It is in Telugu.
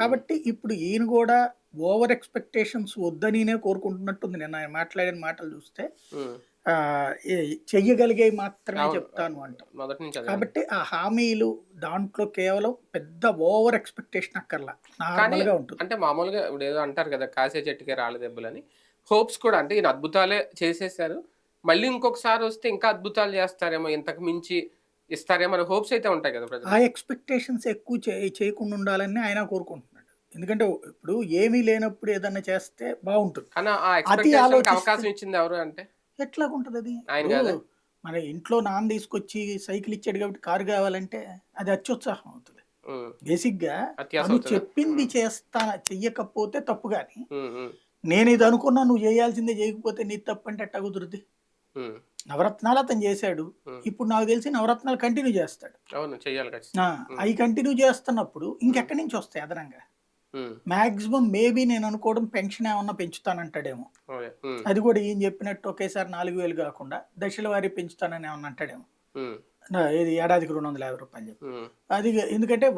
కాబట్టి ఇప్పుడు ఈయన కూడా ఓవర్ ఎక్స్పెక్టేషన్స్ వద్దనినే కోరుకుంటున్నట్టుంది. నేను ఆయన మాట్లాడిన మాటలు చూస్తే చెయ్యగలిగే మాత్రమే. చెప్తాను అంట. కాబట్టి ఆ హామీలు దాంట్లో కేవలం పెద్ద ఓవర్ ఎక్స్పెక్టేషన్ అక్కర్లా. నార్మల్గా ఉంటుంది. అంటే మామూలుగా ఇప్పుడు ఏదో అంటారు కదా కాసే చెట్టుకే రాళ్ళ దెబ్బలని. హోప్స్ కూడా అంటే ఈయన అద్భుతాలే చేసేసారు. మళ్ళీ ఇంకొకసారి వస్తే ఇంకా అద్భుతాలు చేస్తారేమో ఇంతకు మించి ఇస్తారేమో హోప్స్ అయితే ఉంటాయి కదా ప్రజలు ఆ ఎక్స్పెక్టేషన్స్ ఎక్కువ చే- చేయకుండా ఉండాలని ఆయన కోరుకుంటున్నాడు. ఎందుకంటే ఇప్పుడు ఏమీ లేనప్పుడు ఏదన్నా చేస్తే బాగుంటుంది. కానీ ఆ ఎక్స్పెక్టేషన్ అవకాశం ఇచ్చింది ఎవరు అంటే? ఎట్లాగుంటది అది ఆయన ఇప్పుడు కాదా? మన ఇంట్లో నాన్న తీసుకొచ్చి సైకిల్ ఇచ్చాడు కాబట్టి కారు కావాలంటే అది అత్యుత్సాహం అవుతుంది. ఉమ్, బేసిక్గా అత్యాశ నువ్వు అవుతుందా? చెప్పింది చేస్తా చెయ్యకపోతే తప్పు కానీ ఉమ్, ఉమ్, నేను ఇది అనుకున్నా నువ్వు చేయాల్సిందే చేయకపోతే నీ తప్పు అంటే ఎట్టా కుదురుద్ది నవరత్నాలు అతను చేశాడు. ఇప్పుడు నాకు తెలిసి నవరత్నాలు కంటిన్యూ చేస్తాడు. అవును అవి కంటిన్యూ చేస్తున్నప్పుడు ఇంకెక్కడి నుంచి వస్తాయి అదనంగా? మాక్సిమం మేబీ నేను అనుకోవడం పెన్షన్ ఏమన్నా పెంచుతానంటాడేమో. అది కూడా ఈయన చెప్పినట్టు ఒకేసారి నాలుగు వేలు కాకుండా దశల వారీ పెంచుతానని ఏమన్నా అంటాడేమో. ఏడాదికి రెండు వందల యాభై రూపాయలు చెప్పి. అది ఎందుకంటే